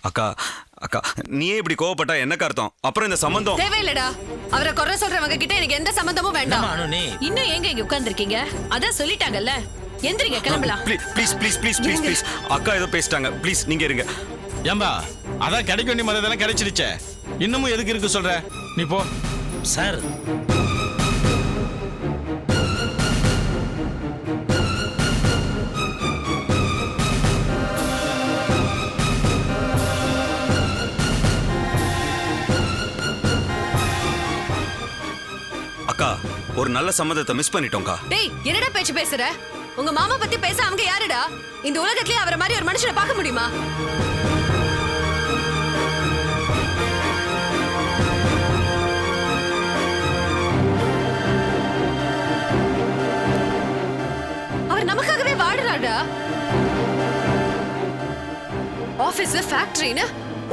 அக்கா அக்கா நீயே இப்படி கோவப்பட்டா என்னக்கா அர்த்தம்? அப்புறம் இந்த சம்பந்தம்? தேவையில்லடா. அவரை குறை சொல்றவங்க கிட்ட எனக்கு எந்த சம்பந்தமும் வேண்டாம். அனு நீ? இன்னும் ஏங்க இங்க உட்கார்ந்திருக்கீங்க? அதான் சொல்லிட்டாங்கல்ல. எந்திரிங்க கிளம்பலாம். Please please please please please please. அக்கா ஏதோ பேசிட்டாங்க. ப்ளீஸ் நீங்க இருங்க. ஏம்பா அதான் கிடைக்க வேண்டிய மரியாதை கிடைச்சிருச்சே இன்னமும் எதுக்கு இருக்கு சொல்ற? நீ போ. சார் ஒரு நல்ல சம்மதத்தை மிஸ் பண்ணிட்டோம்க்கா. டேய் என்னடா பேச்சு பேசுற? உங்க மாமா பத்தி பேச அவங்க யாருடா? இந்த உலகத்திலேயே அவரை மாதிரி ஒரு மனுஷனை பார்க்க முடியுமா? அவர் நமக்காகவே வாடுறாடா ஆபீஸ் ஃபேக்டரின்னு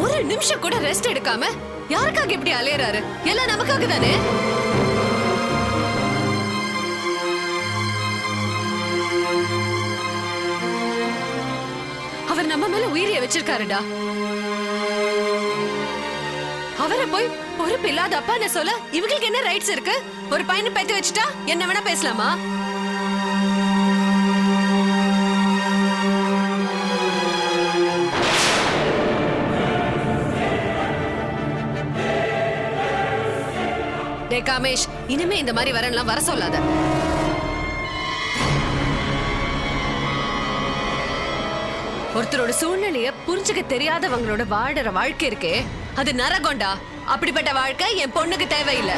ஒரு நிமிஷம் கூட ரெஸ்ட் எடுக்காம யாருக்காக இப்படி அலையறாரு? எல்லாம் நமக்காக தானே உயிரிய வச்சிருக்காருடா. அவரை போய் பொறுப்பு இல்லாத அப்பா என்ன சொல்ல இவங்களுக்கு என்ன ரைட்ஸ் இருக்கு? ஒரு பையனை பெத்து வச்சுட்டா என்ன வேணா பேசலாமா? டே காமேஷ் இனிமே இந்த மாதிரி வரன்லாம் வர சொல்லாத. ஒருத்தரோட சூழ்நிலைய புரிஞ்சுக்க தெரியாதவங்களோட வாழற வாழ்க்கை இருக்கே. அது நரகொண்டா? அப்படிப்பட்ட வாழ்க்கை என் பொண்ணுக்கு தேவையில்லை.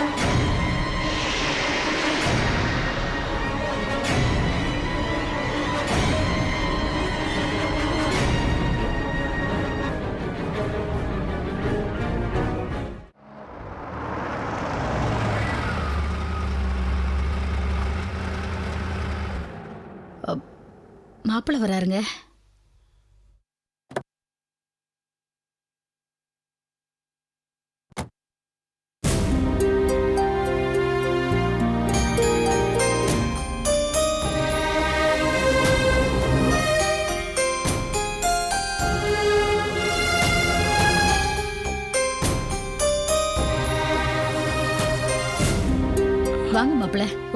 மாப்பிள்ள வராருங்க.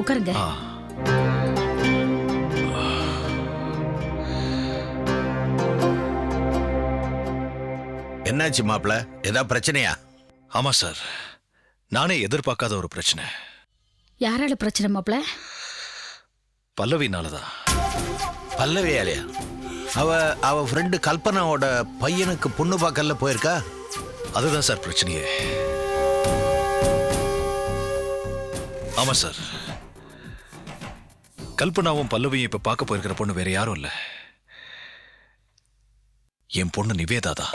உட்காருங்க. என்னாச்சு மாப்ள ஏதாவது பிரச்சனையா? ஆமா சார். நானே எதிர்பார்க்காத ஒரு பிரச்சனை. யாரால பிரச்சனை மாப்பிள்ளை பல்லவினால தான் பல்லவியாலையா? அவ அவ ஃப்ரெண்டு கல்பனாவோட பையனுக்கு பொண்ணு பார்க்கல போயிருக்கா? அதுதான் சார் பிரச்சனையே. ஆமா சார். கல்பனாவும் பல்லவியும் இப்ப பார்க்க போயிருக்கிற பொண்ணு வேற யாரும் இல்ல. என் பொண்ணு நிவேதா தான்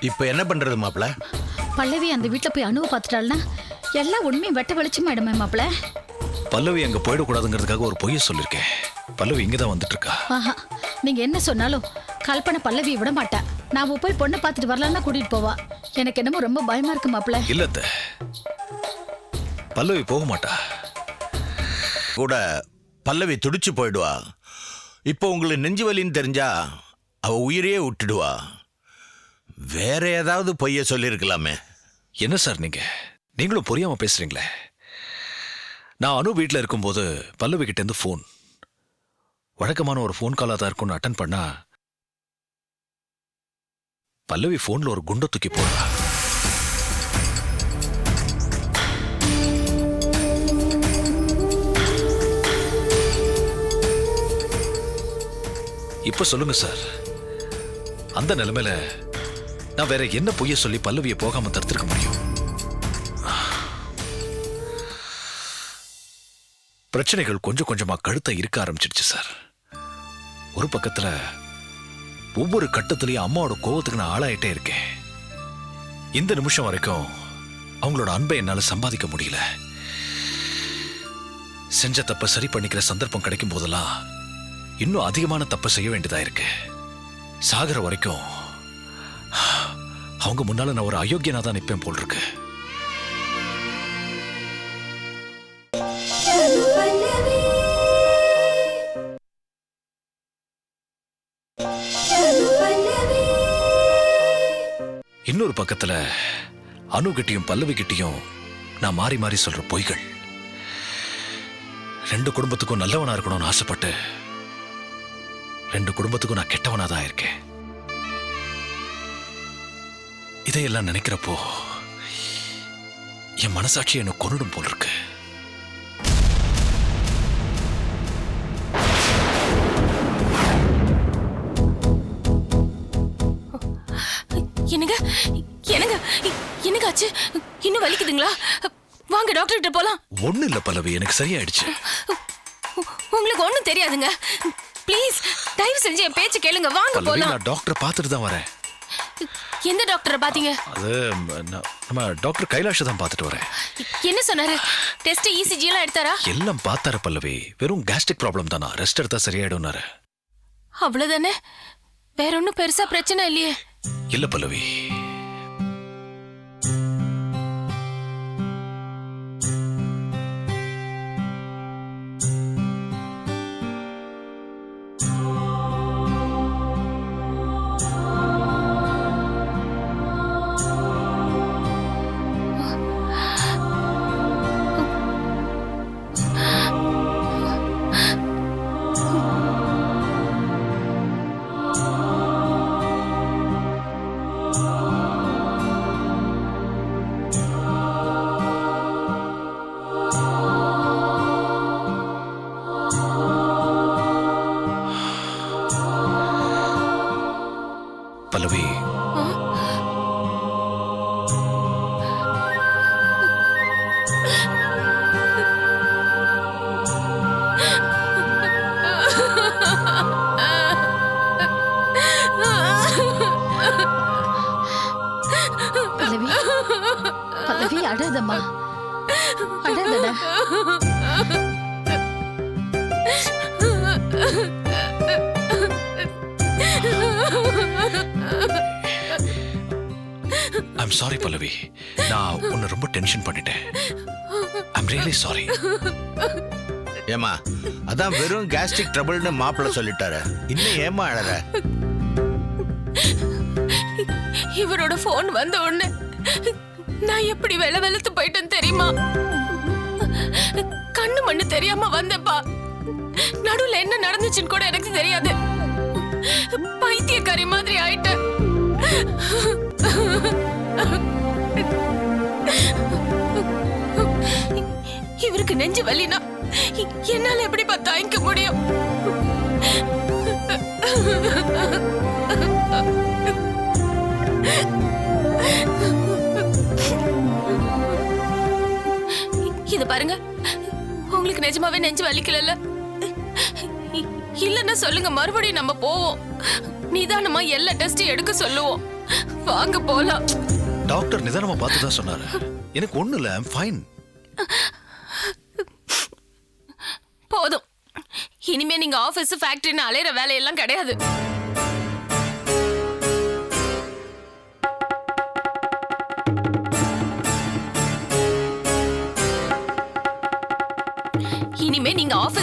இப்போ என்ன பண்றது மாப்ள பல்லவி அந்த வீட்ல போய் அணுவை பார்த்துட்டாள்னா எல்லாம் உண்மையும் வெட்ட வெளிச்சமாயிடுமே மாப்பிள்ளை பல்லவி அங்க போயிடக்கூடாதுங்கிறதுக்காக ஒரு பொய்ய சொல்லிருக்கேன். பல்லவி இங்க தான் வந்துட்டு இருக்கா ஆஹா நீங்க என்ன சொன்னாலும் கல்பனை பல்லவி விட மாட்டா. நாம போய் பொண்ணை பார்த்துட்டு வரலாம்னா கூட்டிட்டு போவா. எனக்கு என்னமோ ரொம்ப பயமா இருக்கு மாப்பிள்ளை. இல்ல அத்தை. பல்லவி போக மாட்டா. கூட பல்லவி துடிச்சு போயிடுவா. இப்போ உங்களுக்கு நெஞ்சு வலின்னு தெரிஞ்சா அவ உயிரையே விட்டுடுவா. வேற ஏதாவது பொய்ய சொல்லியிருக்கலாமே. என்ன சார் நீங்க? நீங்களும் புரியாம பேசுறீங்களே. நான் அனு வீட்டில் இருக்கும்போது பல்லவி கிட்ட இருந்து ஃபோன் வழக்கமான ஒரு ஃபோன் காலாக தான் இருக்கும்னு அட்டன் பண்ணா பல்லவி ஃபோனில் ஒரு குண்டை தூக்கி போடுறா. இப்போ சொல்லுங்க சார் அந்த நிலைமையில நான் வேற என்ன பொய்ய சொல்லி பல்லவியை போகாம தடுத்திருக்க முடியும்? பிரச்சனைகள் கொஞ்சம் கொஞ்சமா கழுத்தை இருக்க ஆரம்பிச்சிடுச்சு சார் ஒரு பக்கத்துல ஒவ்வொரு கட்டத்திலையும் அம்மாவோட கோவத்துக்கு நான் ஆளாயிட்டே இருக்கேன். இந்த நிமிஷம் வரைக்கும் அவங்களோட அன்பை என்னால சம்பாதிக்க முடியல. செஞ்ச தப்ப சரி பண்ணிக்கிற சந்தர்ப்பம் கிடைக்கும் போதெல்லாம் இன்னும் அதிகமான தப்பை செய்ய வேண்டியதா இருக்கு. சாகிற வரைக்கும் அவங்க முன்னால நான் ஒரு அயோக்கியனா தான் நிற்பேன் போல் இருக்கு. பக்கத்துல அனு கிட்டயும் பல்லவி கிட்டயும் நான் மாறி மாறி சொல்ற பொய்கள். ரெண்டு குடும்பத்துக்கும் நல்லவனா இருக்கணும்னு ஆசைப்பட்டு ரெண்டு குடும்பத்துக்கும் நான் கெட்டவனா தான் இருக்கேன். இதையெல்லாம் நினைக்கிறப்போ என் மனசாட்சி என்ன கொன்னுடும் போல் இருக்கு என்னங்க? என்னங்க? என்னங்க ஆச்சு? இன்னும் வலிக்குதுங்களா? வாங்க டாக்டர் கிட்ட போலாம். ஒண்ணு இல்ல பல்லவி எனக்கு சரியாயிடுச்சு. உங்களுக்கு ஒண்ணும் தெரியாதுங்க. ப்ளீஸ் தயவு செஞ்சு என் பேச்சு கேளுங்க. வாங்க போலாம். நான் டாக்டரை பார்த்துட்டு தான் வரேன். எந்த டாக்டரை பாத்தீங்க அது நம்ம டாக்டர் கைலாஷ தான் பார்த்துட்டு வரேன். என்ன சொன்னாரு? டெஸ்ட் இசிஜி எல்லாம் எடுத்தாரா? எல்லாம் பார்த்தாரு பல்லவி. வெறும் கேஸ்ட்ரிக் ப்ராப்ளம் தானா? ரெஸ்ட் எடுத்தா சரியாயிடும்னாரு. அவ்வளவுதானே? வேற ஒண்ணும் பெருசா பிரச்சனை இல்லையே. இல்ல பல்லவி. பல்லவி அழாதம்மா அழாதடா ஐம் சாரி பல்லவி. நான் உன்னை ரொம்ப டென்ஷன் பண்ணிட்டேன். ஐம் ரியலி சாரி ஏமா அதான் வெறும் கேஸ்ட்ரிக் ட்ரபிள்னு மாப்பிள்ள சொல்லிட்டாரு. இன்னும் ஏமா அழற? இவரோட ஃபோன் வந்த உடனே நான் எப்படி வெள வெளுத்து போயிட்டேன்னு தெரியுமா? கண்ணு மண்ணு தெரியாம வந்தேப்பா நடுவுல என்ன நடந்துச்சுன்னு கூட எனக்கு தெரியாது. பைத்தியக்காரி மாதிரி ஆயிட்டேன். இவருக்கு நெஞ்சு வலினா என்னால எப்படி தாங்கிக்க முடியும்? இது பாருங்க. உங்களுக்கு நிஜமாவே நெஞ்சு வலிக்கலல்ல? இ- இல்லன்னா சொல்லுங்க மறுபடியும் நம்ம போவோம். நிதானமா எல்லா டெஸ்டையும் எடுக்க சொல்லுவோம். வாங்க போலாம். டாக்டர் நிதானமா பார்த்து தான் சொன்னாரு. எனக்கு ஒண்ணு இல்ல ஐம் ஃபைன் போதும். இனிமே நீங்க ஆபீஸ் ஃபேக்டரின்னு அலையிற வேலையெல்லாம் கிடையாது.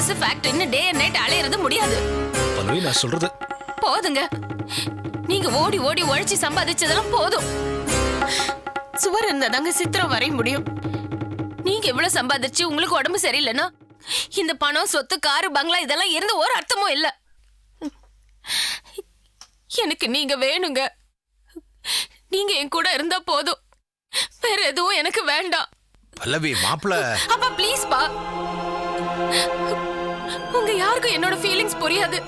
ஆபீஸ் ஃபேக்டரின்னு டே அண்ட் நைட் அலையிறது முடியாது. பல்லவி நான் சொல்றது போதுங்க. நீங்க ஓடி ஓடி உழைச்சி சம்பாதிச்சதெல்லாம் போதும். சுவர் இருந்தாதாங்க சித்திரம் வரைய முடியும். நீங்க எவ்வளவு சம்பாதிச்சு உங்களுக்கு உடம்பு சரியில்லைன்னா இந்த பணம் சொத்து காரு பங்களா இதெல்லாம் இருந்து ஒரு அர்த்தமும் இல்ல. எனக்கு நீங்க வேணுங்க. நீங்க என் கூட இருந்தா போதும். வேற எதுவும் எனக்கு வேண்டாம். பல்லவி மாப்பிள்ள அப்பா ப்ளீஸ் பா. உங்க யாருக்கும் என்னோட ஃபீலிங்ஸ் புரியாது.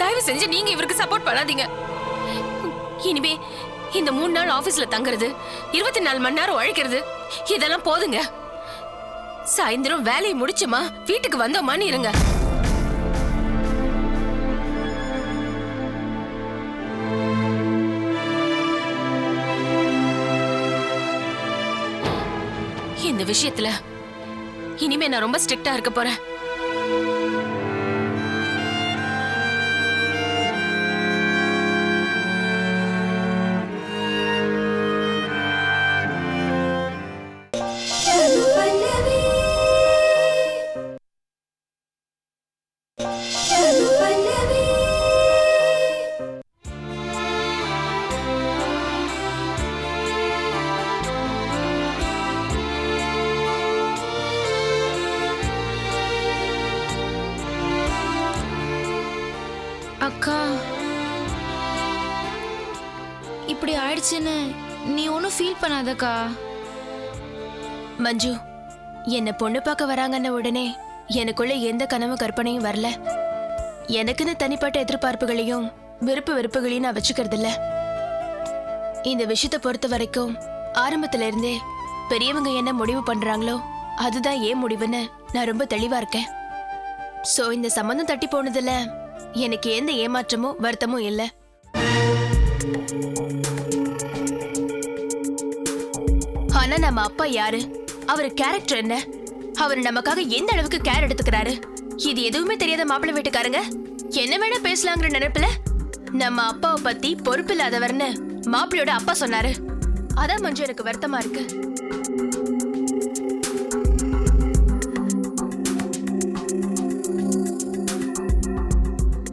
தயவு செஞ்சு நீங்க இவருக்கு சப்போர்ட் பண்ணாதீங்க. இனிமே இந்த மூணு நாள் ஆபீஸ்ல தங்குறது இருபத்தி நாலு மணி நேரம் உழைக்கிறது இதெல்லாம் போதுங்க. சாயந்தரம் வேலையை முடிச்சுமா வீட்டுக்கு வந்தோமான்னு இருங்க. இந்த விஷயத்துல இனிமே நான் ரொம்ப ஸ்ட்ரிக்டா இருக்க போறேன். இப்படி ஆயிடுச்சுன்னு நீ ஒன்றும் ஃபீல் பண்ணாதக்கா. மஞ்சு என்னை பொண்ணு பார்க்க வராங்கன்ன உடனே எனக்குள்ள எந்த கனவு கற்பனையும் வரல. எனக்குன்னு தனிப்பட்ட எதிர்பார்ப்புகளையும் விருப்பு வெறுப்புகளையும் நான் வச்சுக்கிறது இல்ல இந்த விஷயத்தை பொறுத்த வரைக்கும் ஆரம்பத்துல இருந்தே பெரியவங்க என்ன முடிவு பண்றாங்களோ அதுதான் ஏன் முடிவுன்னு நான் ரொம்ப தெளிவா இருக்கேன். சோ இந்த சம்மந்தம் தட்டி போனதுல எனக்கு எந்த ஏமாற்றமும் வருத்தமும் இல்லை. ஆனா நம்ம அப்பா யாரு? அவர் கேரக்டர் என்ன? அவர் நமக்காக எந்த அளவுக்கு கேர் எடுத்துக்கிறாரு? இது எதுவுமே தெரியாத மாப்பிள்ளை வீட்டுக்காரங்க. என்ன வேணா பேசலாங்கிற நினைப்புல நம்ம அப்பாவை பத்தி பொறுப்பு இல்லாதவர்னு மாப்பிள்ளையோட அப்பா சொன்னாரு. அதான் கொஞ்சம் எனக்கு வருத்தமா இருக்கு.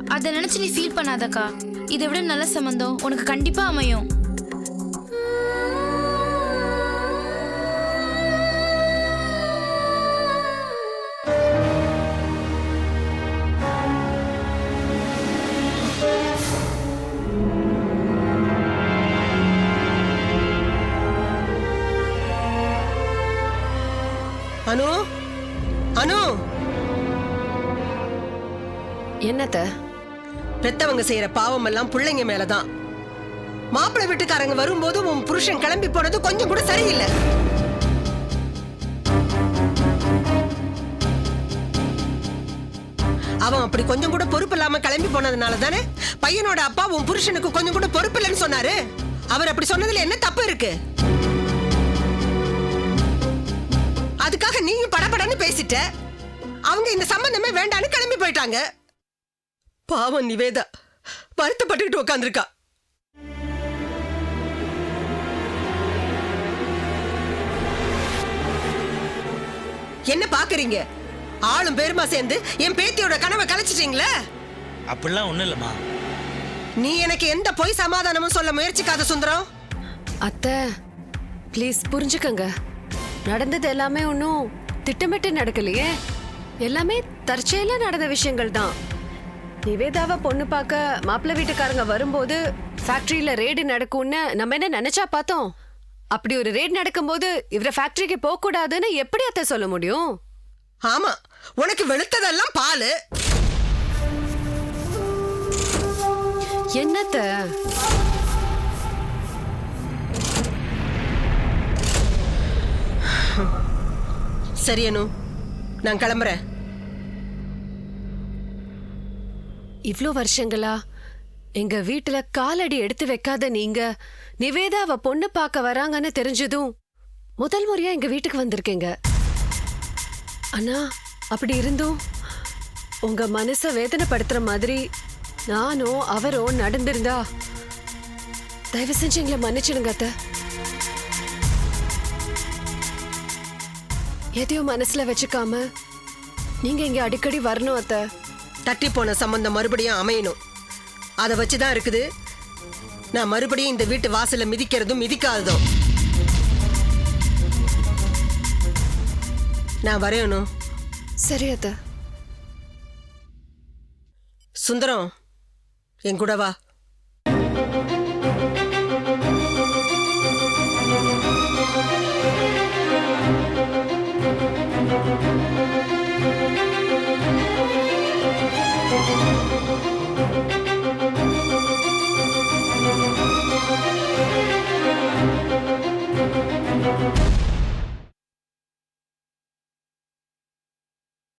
அதை நினைச்சு நீ ஃபீல் பண்ணாதக்கா. இதை விட நல்ல சம்மந்தம் உனக்கு கண்டிப்பா அமையும். அனு? அனு? என்னத்த? பெத்தவங்க செய்யற பாவம் எல்லாம் பிள்ளைங்க மேலதான். மாப்பிள்ளை வீட்டுக்காரங்க வரும்போது உன் புருஷன் கிளம்பி போனது கொஞ்சம் கூட சரியில்லை. அவன் அப்படி கொஞ்சம் கூட பொறுப்பு இல்லாம கிளம்பி போனதுனால தானே பையனோட அப்பா உன் புருஷனுக்கு கொஞ்சம் கூட பொறுப்பு இல்லைன்னு சொன்னாரு. அவர் அப்படி சொன்னதுல என்ன தப்பு இருக்கு? அதுக்காக நீயும் படபடன்னு பேசிட்ட. அவங்க இந்த சம்பந்தமே வேண்டான்னு கிளம்பி போயிட்டாங்க. பாவம் நிவேதா. வருத்தப்பட்டுக்கிட்டு உட்காந்துருக்கா என்ன பாக்குறீங்க? ஆளும் பேருமா சேர்ந்து என் பேத்தியோட கனவை கலைச்சிட்டீங்களே? அப்படிலாம் ஒன்றும் இல்லைம்மா. நீ எனக்கு எந்த பொய் சமாதானமும் சொல்ல முயற்சிக்காத சுந்தரம். அத்தை ப்ளீஸ் புரிஞ்சுக்கங்க. நடந்தது எல்லாமே ஒன்றும் திட்டமிட்டு நடக்கலையே. எல்லாமே தற்செயலா நடந்த விஷயங்கள் தான் நிவேதாவை பொண்ணு பார்க்க மாப்பிள்ளை வீட்டுக்காரங்க வரும்போது ஃபேக்டரியில ரேடு நடக்கும்னு நம்ம என்ன நினைச்சா பார்த்தோம்? அப்படி ஒரு ரேட் நடக்கும்போது இவரை ஃபேக்டரிக்கு போக கூடாதுன்னு எப்படி அத்தை சொல்ல முடியும்? ஆமா உனக்கு வெளுத்ததெல்லாம் பாலு. என்னத்த சரி அனு நான் கிளம்புறேன். இவ்வளோ வருஷங்களா? எங்க வீட்டுல காலடி எடுத்து வைக்காத நீங்க. நிவேதா அவ பொண்ணு பார்க்க வராங்கன்னு தெரிஞ்சதும் முதல் முறையா எங்க வீட்டுக்கு வந்திருக்கீங்க. அண்ணா அப்படி இருந்தும் உங்க மனச வேதனைப்படுத்துற மாதிரி நானும் அவரும் நடந்திருந்தா தயவு செஞ்சு எங்களை மன்னிச்சிடுங்க அத்தை. எதையும் மனசுல வச்சுக்காம நீங்க இங்க அடிக்கடி வரணும் அத்தை. தட்டி போன சம்பந்தம் மறுபடியும் அமையணும். அதை வச்சுதான் இருக்குது. நான் மறுபடியும் இந்த வீட்டு வாசல்ல மிதிக்கிறதும் மிதிக்காததும். நான் வரையணும். சரி அத்தை. சுந்தரம் என் கூட வா. அக்கா